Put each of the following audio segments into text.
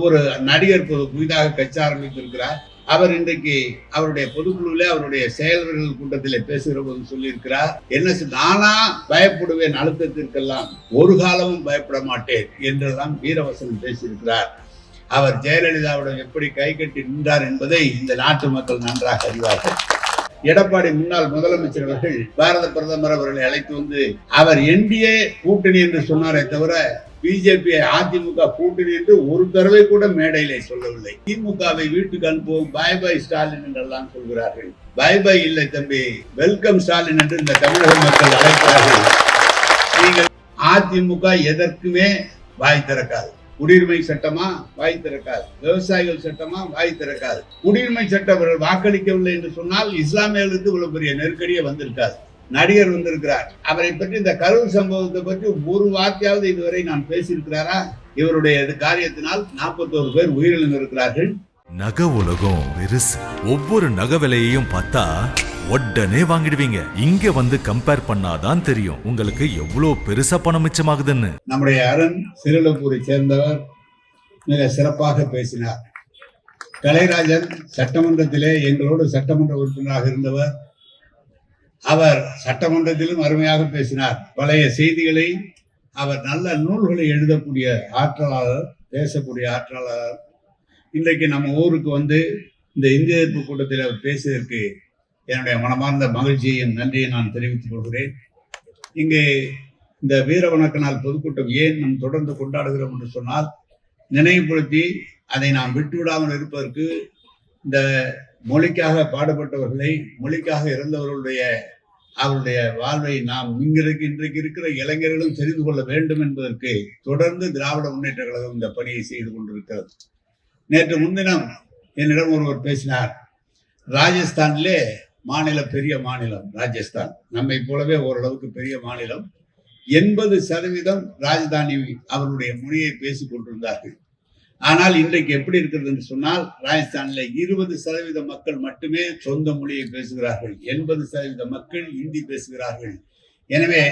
ஒரு நடிகர் புதிதாக கட்சி ஆரம்பித்திருக்கிறார். அவர் இன்றைக்கு அவருடைய பொதுக்குழுவிலே அவருடைய செயலர்கள் கூட்டத்திலே பேசுகிற போது சொல்லியிருக்கிறார். என்ன நானா பயப்படுவேன் அழுத்தத்திற்கெல்லாம். ஒரு காலமும் பயப்பட மாட்டேன் என்றெல்லாம் வீரவசனம் பேசியிருக்கிறார். அவர் ஜெயலலிதாவுடன் எப்படி கை கட்டி நின்றார் என்பதை இந்த நாட்டு மக்கள் நன்றாக அறிவார்கள். எடப்பாடி முன்னாள் முதலமைச்சர் அவர்கள் பாரத பிரதமர் அவர்களை அழைத்து வந்து அவர் என்டிஏ கூட்டணி என்று சொன்னாரே தவிர பிஜேபி அதிமுக கூட்டணி என்று ஒரு தடவை கூட மேடையிலே சொல்லவில்லை. திமுகவை வீட்டுக்கு அனுப்புவோம். பாய் பாய் ஸ்டாலின் என்றெல்லாம் சொல்கிறார்கள். பாய் பாய் இல்லை தம்பி. வெல்கம் ஸ்டாலின் என்று இந்த தமிழக மக்கள் அழைக்கிறார்கள். நீங்கள் அதிமுக எதற்குமே வாய் திறக்காது. குடியுரிமை சட்டமா? வாய் திறக்காது. விவசாயிகள் சட்டமா? வாய் திறக்காது. குடியுரிமை சட்டம் வாக்களிக்கவில்லை என்று சொன்னால் இஸ்லாமியர்களுக்கு இவ்வளவு பெரிய நெருக்கடியே வந்திருக்காது. நடிகர் வந்திருக்கிறார். அவரை பற்றி இந்த கரூர் சம்பவத்தை பற்றி ஒரு வார்த்தையாவது இதுவரை நான் பேசியிருக்கிறாரா? இவருடைய காரியத்தினால் நாற்பத்தோரு பேர் உயிரிழந்திருக்கிறார்கள். நகை உலகம் பெருசு ஒவ்வொரு நகை விலையையும் பார்த்தா உடனே வாங்கிடுவீங்க. இங்க வந்து கம்பேர் பண்ணாதான் தெரியும் உங்களுக்கு எவ்வளவு பெருசா பணம் மிச்சமாகுதுன்னு. நம்முடைய அருண் சிறுலப்பூரை சேர்ந்தவர். மிக சிறப்பாக பேசினார். கலைராஜன் சட்டமன்றத்திலே எங்களோடு சட்டமன்ற உறுப்பினராக இருந்தவர். அவர் சட்டமன்றத்திலும் அருமையாக பேசினார். பழைய செய்திகளை அவர் நல்ல நூல்களை எழுதக்கூடிய ஆற்றலாளர் பேசக்கூடிய ஆற்றலாளர். இன்றைக்கு நம்ம ஊருக்கு வந்து இந்த இந்திய எதிர்ப்பு கூட்டத்தில் அவர் பேசியதற்கு என்னுடைய மனமார்ந்த மகிழ்ச்சியையும் நன்றியை நான் தெரிவித்துக் கொள்கிறேன். இங்கே இந்த வீரவணக்க நாள் பொதுக்கூட்டம் ஏன் நாம் தொடர்ந்து கொண்டாடுகிறோம் என்று சொன்னால் நினைவுபடுத்தி அதை நாம் விட்டுவிடாமல் இருப்பதற்கு இந்த மொழிக்காக பாடுபட்டவர்களை மொழிக்காக இறந்தவர்களுடைய அவருடைய வாழ்வை நாம் இங்கிருக்கு இன்றைக்கு இருக்கிற இளைஞர்களும் தெரிந்து கொள்ள வேண்டும் என்பதற்கு தொடர்ந்து திராவிட முன்னேற்ற கழகம் இந்த பணியை செய்து கொண்டிருக்கிறது. நேற்று முன்தினம் என்னிடம் ஒருவர் பேசினார். ராஜஸ்தானிலே மாநில பெரிய மாநிலம் ராஜஸ்தான். நம்மை போலவே ஓரளவுக்கு பெரிய மாநிலம். எண்பது சதவீதம் ராஜதானி அவருடைய மொழியை பேசிக் கொண்டிருந்தார்கள். ஆனால் இன்றைக்கு எப்படி இருக்கிறது என்று சொன்னால் ராஜஸ்தான்ல இருபது சதவீத மக்கள் மட்டுமே சொந்த மொழியை பேசுகிறார்கள். எண்பது சதவீத மக்கள் இந்தி பேசுகிறார்கள். எனவே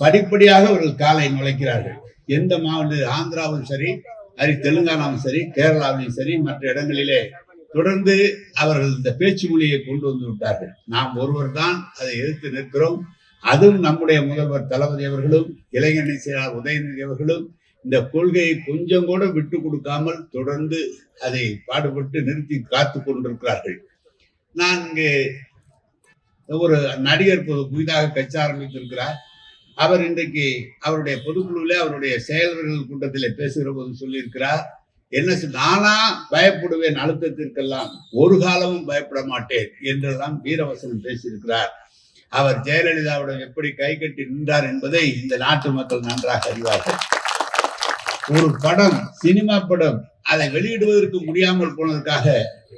படிப்படியாக அவர்கள் காலை நுழைக்கிறார்கள். எந்த மாவட்ட ஆந்திராவும் சரி அது தெலுங்கானாவும் சரி கேரளாவிலும் சரி மற்ற இடங்களிலே தொடர்ந்து அவர்கள் இந்த பேச்சு மொழியை கொண்டு வந்து விட்டார்கள். நாம் ஒருவர் தான் அதை எதிர்த்து நிற்கிறோம். அதுவும் நம்முடைய முதல்வர் தளபதி அவர்களும் இளைஞர் செயலாளர் உதயநிதி அவர்களும் இந்த கொள்கையை கொஞ்சம் கூட விட்டு கொடுக்காமல் தொடர்ந்து அதை பாடுபட்டு நிறுத்தி காத்து கொண்டிருக்கிறார்கள். நான் இங்கே ஒரு நடிகர் புதிதாக கட்சி ஆரம்பித்திருக்கிறார். அவர் இன்றைக்கு அவருடைய பொதுக்குழுவில் அவருடைய செயலர்கள் கூட்டத்தில் பேசுகிற போது சொல்லியிருக்கிறார் என்ன நானா பயப்படுவேன் அழுத்தத்திற்கெல்லாம். ஒரு காலமும் பயப்பட மாட்டேன் என்றெல்லாம் வீரவசனம் பேசியிருக்கிறார். அவர் ஜெயலலிதாவிடம் எப்படி கை கட்டி நின்றார் என்பதை இந்த நாட்டு மக்கள் நன்றாக அறிவார்கள். ஒரு படம் சினிமா படம் அதை வெளியிடுவதற்கு முடியாமல் போனதற்காக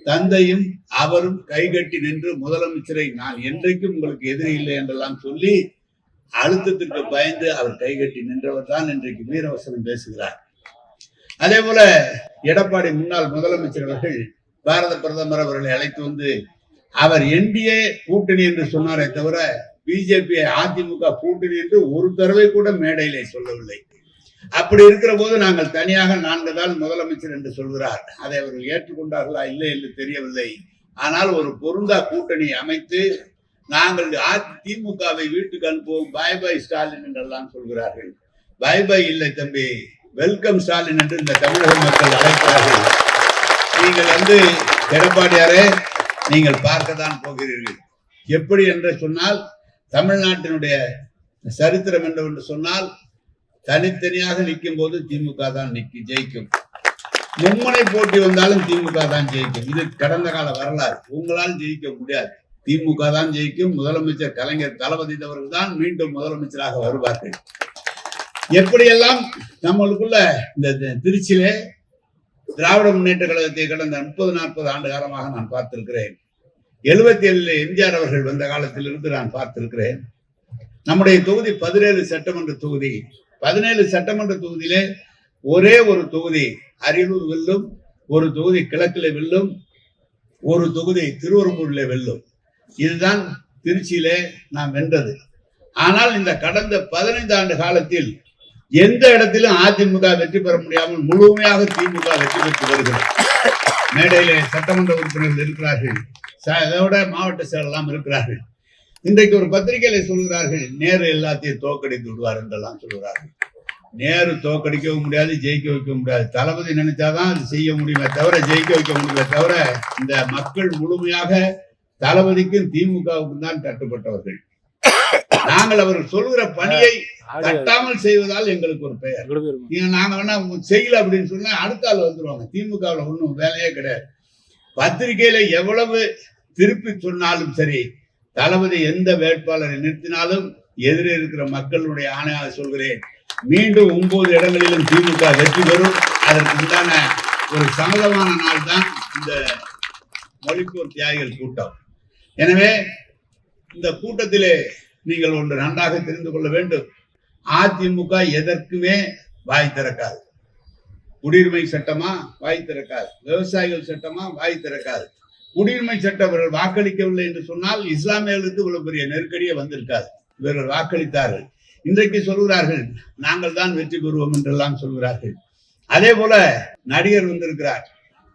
தந்தையும் அவரும் கைகட்டி நின்று முதலமைச்சரை நான் என்றைக்கும் உங்களுக்கு எதிரி இல்லை என்றெல்லாம் சொல்லி அழுத்தத்திற்கு பயந்து அவர் கைகட்டி நின்றவர் தான் இன்றைக்கு வீரவசனம் பேசுகிறார். அதே போல எடப்பாடி முன்னாள் முதலமைச்சர் அவர்கள் பாரத பிரதமர் அவர்களை அழைத்து வந்து அவர் என்டிஏ கூட்டணி என்று சொன்னாரே தவிர பிஜேபி அதிமுக கூட்டணி என்று ஒரு தடவை கூட மேடையிலே சொல்லவில்லை. அப்படி இருக்கிற போது நாங்கள் தனியாக நான்கு தான் முதலமைச்சர் என்று சொல்கிறார். அதை அவர்கள் ஏற்றுக்கொண்டார்களா? இல்லை என்று தெரியவில்லை. ஆனால் ஒரு பொருந்தா கூட்டணி அமைத்து நாங்கள் அதிமுகவை வீட்டுக்கு அனுப்புவோம். பாய் பாய் ஸ்டாலின் என்றெல்லாம் சொல்கிறார்கள். பாய் பாய் இல்லை தம்பி. வெல்கம் ஸ்டாலின் என்று இந்த தமிழக மக்கள் அழைக்கிறார்கள். நீங்கள் வந்து எடப்பாடியாரே நீங்கள் பார்க்க தான் போகிறீர்கள். எப்படி என்று சொன்னால் தமிழ்நாட்டினுடைய சரித்திரம் என்று சொன்னால் தனித்தனியாக நிற்கும் போது திமுக தான் நிக்கி ஜெயிக்கும். மும்முனை போட்டி வந்தாலும் திமுக தான் ஜெயிக்கும். இது கடந்த கால வரலாறு. உங்களால் ஜெயிக்க முடியாது. திமுக தான் ஜெயிக்கும். முதலமைச்சர் கலைஞர் தளபதி அவர்கள் தான் மீண்டும் முதலமைச்சராக வருவார்கள். எப்படியெல்லாம் நம்மளுக்குள்ள இந்த திருச்சியிலே திராவிட முன்னேற்ற கழகத்தை கடந்த முப்பது நாற்பது ஆண்டு காலமாக நான் பார்த்திருக்கிறேன். எழுபத்தி ஏழுல எம்ஜிஆர் அவர்கள் வந்த காலத்திலிருந்து நான் பார்த்திருக்கிறேன். நம்முடைய தொகுதி பதினேழு சட்டமன்ற தொகுதி. பதினேழு சட்டமன்ற தொகுதியிலே ஒரே ஒரு தொகுதி அரியலூர் வெல்லும் ஒரு தொகுதி கிழக்கில் வெல்லும் ஒரு தொகுதி திருவரம்பூரிலே வெல்லும். இதுதான் திருச்சியிலே நாம் வென்றது. ஆனால் இந்த கடந்த பதினைந்து ஆண்டு காலத்தில் எந்த இடத்திலும் அதிமுக வெற்றி பெற முடியாமல் முழுமையாக திமுக வெற்றி பெற்று வருகிறது. மேடையிலே சட்டமன்ற உறுப்பினர்கள் இருக்கிறார்கள். ச- அதோட மாவட்ட செயலெல்லாம் இருக்கிறார்கள். இன்றைக்கு ஒரு பத்திரிகையில சொல்கிறார்கள் நேரு எல்லாத்தையும் தோக்கடித்து விடுவார் என்றெல்லாம் சொல்கிறார்கள் நேரு தோக்கடிக்கவும் முடியாது ஜெயிக்க வைக்க முடியாது. தளபதி நினைச்சாதான் அது செய்ய முடியுமே தவிர ஜெயிக்க வைக்க முடியுமே தவிர இந்த மக்கள் முழுமையாக தளபதிக்கும் திமுகவுக்கும் தான் கட்டுப்பட்டவர்கள் நாங்கள் அவர்கள் சொல்கிற பணியை தட்டாமல் செய்வதால் எங்களுக்கு ஒரு பெயர். நீங்க நாங்க வேணா செய்யல அப்படின்னு சொன்னா அடுத்த ஆள் வந்துருவாங்க. திமுகவுல ஒண்ணும் வேலையே கிடையாது. பத்திரிகையில எவ்வளவு திருப்பி சொன்னாலும் சரி தளபதி எந்த வேட்பாளரை நிறுத்தினாலும் எதிரே இருக்கிற மக்களுடைய ஆணையாக சொல்கிறேன் மீண்டும் ஒன்பது இடங்களிலும் திமுக வெற்றி பெறும். அதற்கு உண்டான ஒரு சம்மதமான நாள் தான் இந்த மொழிப்போர் தியாகிகள் கூட்டம். எனவே இந்த கூட்டத்திலே நீங்கள் ஒன்று நன்றாக தெரிந்து கொள்ள வேண்டும். அதிமுக எதற்குமே வாய் திறக்காது. குடியுரிமை சட்டமா? வாய் திறக்காது. விவசாயிகள் சட்டமா? வாய் திறக்காது. குடியுரிமை சட்டம் இவர்கள் வாக்களிக்கவில்லை என்று சொன்னால் இஸ்லாமியர்களுக்கு இவ்வளவு பெரிய நெருக்கடியே வந்திருக்காது. இவர்கள் வாக்களித்தார்கள். இன்றைக்கு சொல்கிறார்கள் நாங்கள் தான் வெற்றி பெறுவோம் என்றெல்லாம் சொல்கிறார்கள். அதே போல நடிகர் வந்திருக்கிறார்.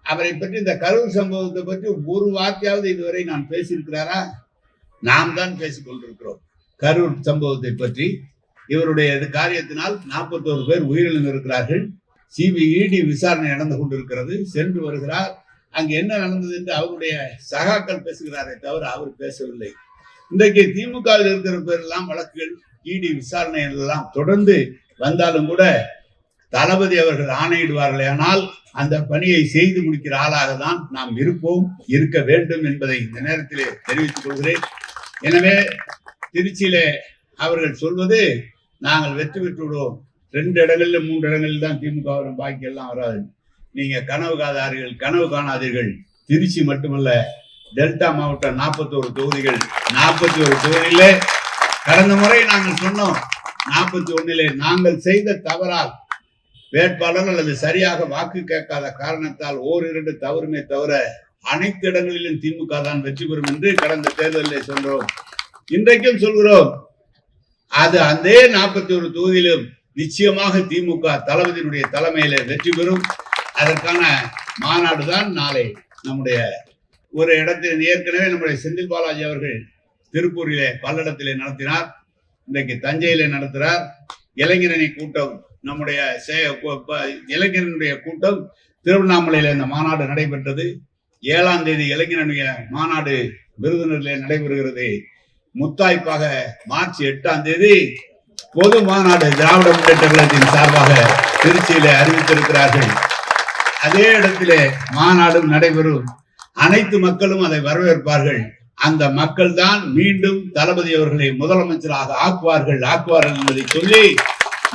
அவரை பற்றி இந்த கரூர் சம்பவத்தை பற்றி ஒரு வார்த்தையாவது இதுவரை நான் பேசியிருக்கிறாரா? நாம் தான் பேசிக் கொண்டிருக்கிறோம். கரூர் சம்பவத்தை பற்றி இவருடைய காரியத்தினால் நாற்பத்தோரு பேர் உயிரிழந்திருக்கிறார்கள். சிபிஇடி விசாரணை நடந்து கொண்டிருக்கிறது. சென்று வருகிறார். அங்க என்ன நடந்தது என்று அவருடைய சகாக்கள் பேசுகிறாரே தவிர அவர் பேசவில்லை. இன்றைக்கு திமுகவில் இருக்கிற பேரெல்லாம் வழக்குகள் இடி விசாரணை எல்லாம் தொடர்ந்து வந்தாலும் கூட தளபதி அவர்கள் ஆணையிடுவார்கள். ஆனால் அந்த பணியை செய்து முடிக்கிற ஆளாக தான் நாம் இருப்போம் இருக்க வேண்டும் என்பதை இந்த நேரத்திலே தெரிவித்துக் கொள்கிறேன். எனவே திருச்சியிலே அவர்கள் சொல்வது நாங்கள் வெற்றி பெற்று விடுவோம் ரெண்டு இடங்கள்ல மூன்று இடங்களில் தான் திமுக வரும் பாக்கி எல்லாம் வராது. நீங்க கனவு காதார்கள் கனவு காணாதீர்கள். திருச்சி மட்டுமல்ல டெல்டா மாவட்டம் நாற்பத்தோரு தொகுதிகள் நாற்பத்தி ஒரு தொகுதியில கடந்த முறை நாங்கள் சொன்னோம் நாற்பத்தி ஒண்ணிலே நாங்கள் செய்த தவறால் வேட்பாளர் அல்லது சரியாக வாக்கு கேட்காத காரணத்தால் ஓரிரண்டு தவறுமே தவிர அனைத்து இடங்களிலும் திமுக தான் வெற்றி பெறும் என்று கடந்த தேர்தலில் சொல்றோம். இன்றைக்கும் சொல்கிறோம் அது அதே நாற்பத்தி ஒரு தொகுதியிலும் நிச்சயமாக திமுக தளபதியினுடைய தலைமையில வெற்றி பெறும். அதற்கான மாநாடு தான் நாளை நம்முடைய ஒரு இடத்தில் ஏற்கனவே நம்முடைய செந்தில் பாலாஜி அவர்கள் திருப்பூரிலே பல்லடத்திலே நடத்தினார் இன்றைக்கு தஞ்சையிலே நடத்துகிறார் இளைஞரணி கூட்டம் நம்முடைய ப- இளைஞரனுடைய கூட்டம் திருவண்ணாமலையில இந்த மாநாடு நடைபெற்றது. ஏழாம் தேதி இளைஞரனுடைய மாநாடு விருதுநகரிலே நடைபெறுகிறது. முத்தாய்ப்பாக மார்ச் எட்டாம் தேதி பொது மாநாடு திராவிட முன்னேற்ற கழகத்தின் சார்பாக திருச்சியில அறிவித்திருக்கிறார்கள். அதே இடத்திலே மாநாடும் நடைபெறும். அனைத்து மக்களும் அதை வரவேற்பார்கள். அந்த மக்கள் தான் மீண்டும் தளபதி அவர்களை முதலமைச்சராக ஆக்குவார்கள் ஆக்குவார்கள் என்பதை சொல்லி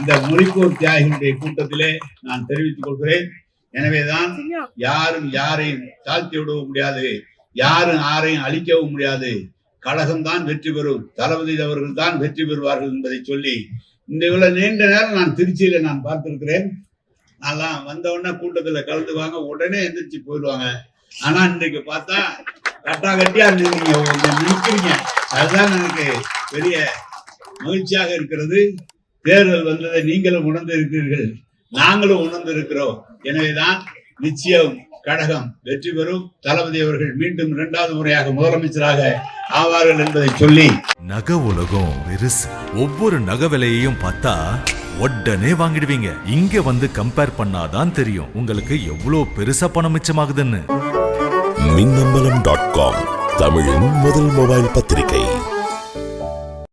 இந்த மொழிப்போர் தியாகிகளுடைய கூட்டத்திலே நான் தெரிவித்துக் கொள்கிறேன். எனவேதான் யாரும் யாரையும் தாழ்த்தி விடவும் முடியாது. யாரும் யாரையும் அழிக்கவும் முடியாது. கழகம் தான் வெற்றி பெறும். தளபதி அவர்கள் தான் வெற்றி பெறுவார்கள் என்பதை சொல்லி இந்த இவ்வளவு நீண்ட நேரம் நான் திருச்சியில நான் பார்த்திருக்கிறேன். அதெல்லாம் வந்த உடனே கூட்டத்துல கலந்துவாங்க உடனே எந்திரிச்சு போயிடுவாங்க. ஆனா இன்னைக்கு பார்த்தா கட்டா கட்டியா நீங்க நிற்கிறீங்க அதுதான் எனக்கு பெரிய மகிழ்ச்சியாக இருக்கிறது. தேர்தல் வந்ததை நீங்களும் உணர்ந்து இருக்கிறீர்கள். நாங்களும் உணர்ந்து இருக்கிறோம். எனவேதான் நிச்சயம் கழகம் வெற்றி பெறும். தளபதி அவர்கள் மீண்டும் இரண்டாவது முறையாக முதலமைச்சராக ஆவார்கள் என்பதை சொல்லி. நக உலகம் ஒவ்வொரு நக விலையையும் பார்த்தா உடனே வாங்கிடுவீங்க. இங்க வந்து கம்பேர் பண்ணாதான் தெரியும். உங்களுக்கு எவ்வளவு பெருசா பணம் மிச்சமாகுதுன்னு. மின்னம்பலம் டாட் காம் தமிழின் முதல் மொபைல் பத்திரிகை.